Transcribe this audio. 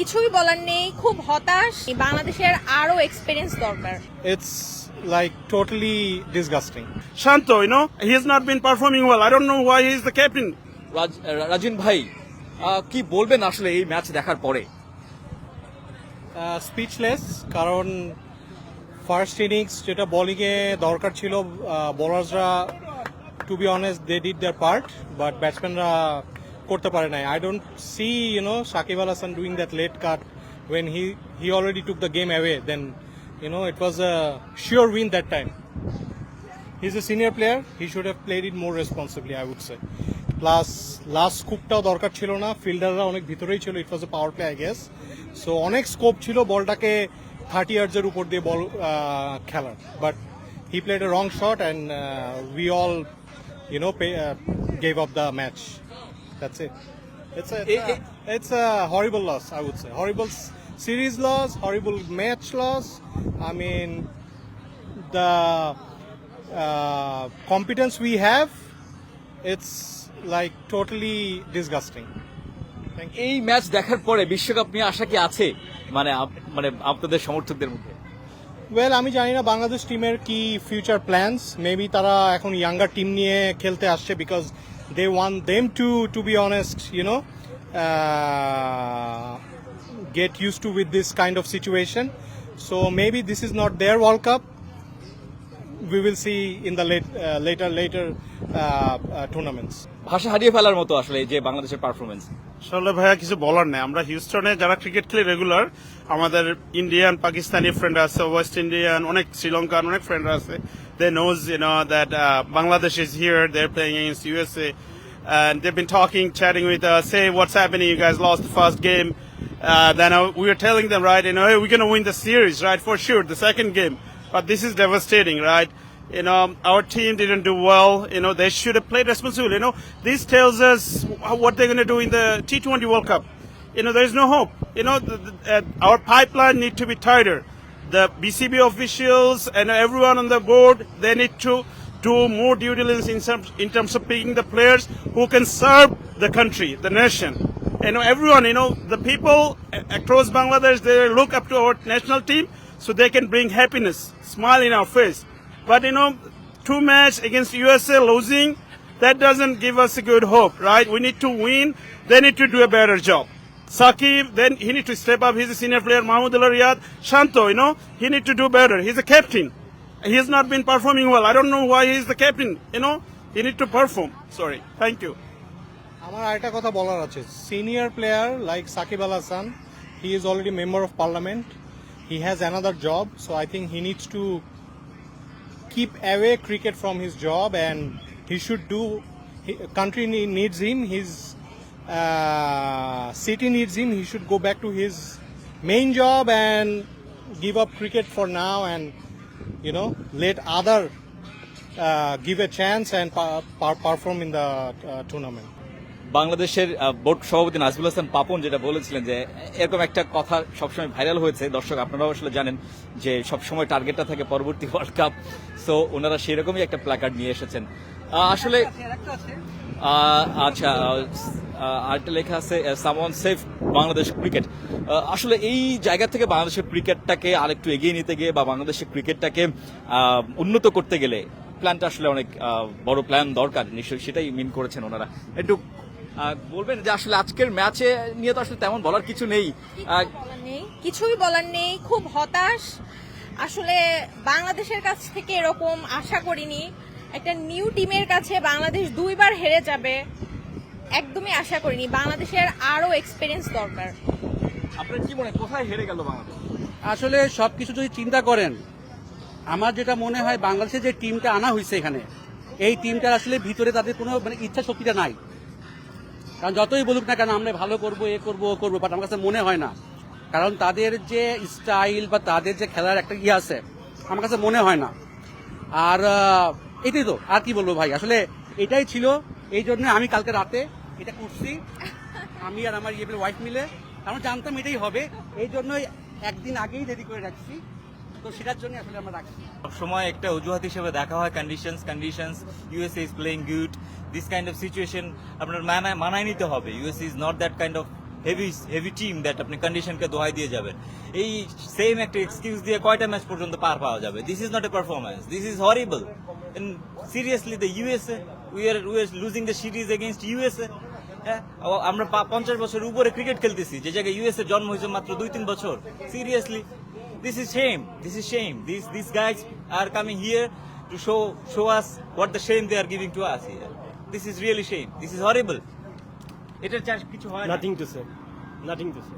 কিছুই বলার নেই খুব হতাশ বাংলাদেশের আরও এক্সপিরিয়েন্স দরকার It's like totally disgusting. Shanto, you know, he has not been performing well. I don't know why he is the captain. রাজ রাজিন ভাই আহ, কি বলবেন আসলে এই ম্যাচ দেখার পরে স্পিচলেস কারণ ফার্স্ট ইনিংস যেটা বোলিংয়ে দরকার ছিল বোলার্সরা to be honest they did their part but ব্যাটসম্যানরা করতে পারে নাই। I don't see you know Shakib Al Hasan doing that late cut when he he already took the game away then you know it was sure win that time he is a senior player he should have played it more responsibly I would say plus last স্কুপটাও দরকার ছিল না। ফিল্ডাররা অনেক ভিতরেই ছিল। It was a power play I guess so অনেক scope ছিল বলটাকে থার্টি ইয়ার্সের উপর দিয়ে বল খেলার। But he played a wrong shot and we all you know gave up the match that's it It's a, Eh, eh. it's a horrible loss, I would say. Horrible series loss, horrible match loss. I mean, the uh, competence we have, it's like totally disgusting. Thank you. এই match দেখার পরে বিশ্বকাপ নিয়ে আশা কি আছে মানে মানে আপনাদের সমর্থকদের মধ্যে ওয়েল আমি জানি না বাংলাদেশ টিমের কি ফিউচার প্ল্যানস মেবি তারা এখন ইয়াঙ্গার টিম নিয়ে খেলতে আসছে because they won them to to be honest you know get used to with this kind of situation so maybe this is not their world cup we will see in the late, uh, later later uh, uh, tournaments. ভাষা হারিয়ে ফেলার মতো আসলে এই যে বাংলাদেশের performance আসলে ভাইয়া কিছু বলার নেই। আমরা হিউস্টনে যারা ক্রিকেট খেলি রেগুলার আমাদের ইন্ডিয়ান পাকিস্তানি ফ্রেন্ড আছে ওয়েস্ট ইন্ডিয়ান অনেক শ্রীলঙ্কান অনেক ফ্রেন্ড আছে। They knows, you know, that uh, Bangladesh is here. They're playing against USA, and they've been talking, chatting with uh, us. Hey, what's happening? You guys lost the first game. Uh, then uh, we were telling them, right? You know, hey, we're gonna win the series, right? For sure, the second game. But this is devastating, right? You know, our team didn't do well. You know, they should have played responsibly. You know, this tells us what they're gonna do in the T20 World Cup. You know, there's no hope. You know, the, the, uh, our pipeline need to be tighter. The BCB officials and everyone on the board, they need to do more due diligence in, some, in terms of picking the players who can serve the country, the nation. Know, everyone, you know, the people across Bangladesh, they look up to our national team so they can bring happiness, smile in our face. But, you know, two match against USA losing, that doesn't give us a good hope, right? We need to win. They need to do a better job. Sakib, then he need to step up. He's a senior player. Mahmoud Al Riyad, Shanto, you know, he need to do better. He's a captain. He has not been performing well. I don't know why he's the captain. You know, he need to perform. Sorry. Thank you. আমার আরেকটা কথা বলার আছে senior player like Shakib Al Hasan he is already member of parliament he has another job so I think he needs to keep away cricket from his job and he should do he, country ne- needs him his uh, city needs him. He should go back to his main job and give up cricket for now and you know let other uh, give a chance and pa- pa- perform in the uh, tournament. বাংলাদেশের board সভাপতি নাজবুল হাসান পাপন যেটা বলেছিলেন যে এরকম একটা কথা সবসময় viral হয়েছে। দর্শক আপনারাও আসলে জানেন যে সবসময় টার্গেটটা থাকে পরবর্তী ওয়ার্ল্ড কাপ সো ওনারা সেরকমই একটা প্ল্যাকার্ড নিয়ে এসেছেন। আসলে আচ্ছা আরেকটা লেখা আছে সামন সেফ বাংলাদেশ ক্রিকেট। আসলে এই জায়গা থেকে বাংলাদেশের ক্রিকেটটাকে আরেকটু এগিয়ে নিতে গিয়ে বা বাংলাদেশের ক্রিকেটটাকে উন্নত করতে গেলে প্ল্যানটা আসলে অনেক বড় প্ল্যান দরকার। নিশ্চয়ই সেটাই মিন করেছেন ওনারা। একটু বলবেন যে আসলে আজকের ম্যাচে নিয়ে তো আসলে তেমন বলার কিছু নেই, কিছুই বলার নেই, খুব হতাশ। আসলে বাংলাদেশের কাছ থেকে এরকম আশা করিনি। একটা নিউ টিমের কাছে বাংলাদেশ দুইবার হেরে যাবে। একদমই আশা করিনি। বাংলাদেশের আরও এক্সপিরিয়েন্স দরকার। আপনার কি মনে কোথায় হেরে গেল বাংলাদেশ? আসলে সবকিছু যদি চিন্তা করেন আমার যেটা মনে হয় বাংলাদেশের যে টিমটা আনা হয়েছে এখানে এই টিমটার আসলে ভিতরে তাদের কোনো মানে ইচ্ছা শক্তিটা নাই। কারণ যতই বলুক না কেন আমরা ভালো করব এ করব ও করব বাট আমার কাছে মনে হয় না। কারণ তাদের যে স্টাইল বা তাদের যে খেলার একটা ইয়ে আছে আমার কাছে মনে হয় না। আর এটাই তো আর কি বলব ভাই? আসলে এটাই ছিল এই জন্য আমি কালকে রাতে এটা করছি। আমি আর আমার ইয়ে ওয়াইফ মিলে। আমরা জানতাম এটাই হবে। এই জন্যই একদিন আগেই রেডি করে রাখছি। তো সেটার জন্য আসলে আমরা রাখছি। সময় একটা অজুহাত হিসেবে দেখা হয়। Conditions conditions USA is playing good this kind of situation আপনার মানায় মানায় নিতে হবে। USA is not that kind of heavy heavy team that আপনি কন্ডিশনকে দোহাই দিয়ে যাবেন। এই সেম একটা এক্সকিউজ দিয়ে কয়টা ম্যাচ পর্যন্ত পার পাওয়া যাবে? This is not a performance this is horrible seriously the USA we are we are losing the series against USA হ্যাঁ? আমরা পঞ্চাশ বছর উপরে ক্রিকেট খেলতেছি। যে জায়গায় ইউএসএ জন্ম হয়েছে মাত্র দুই তিন বছর। Seriously this is shame this is shame this this guys are coming here to show show us what the shame they are giving to us here this is really shame this is horrible এটার charge কিছু হয় না। To say nothing to to say.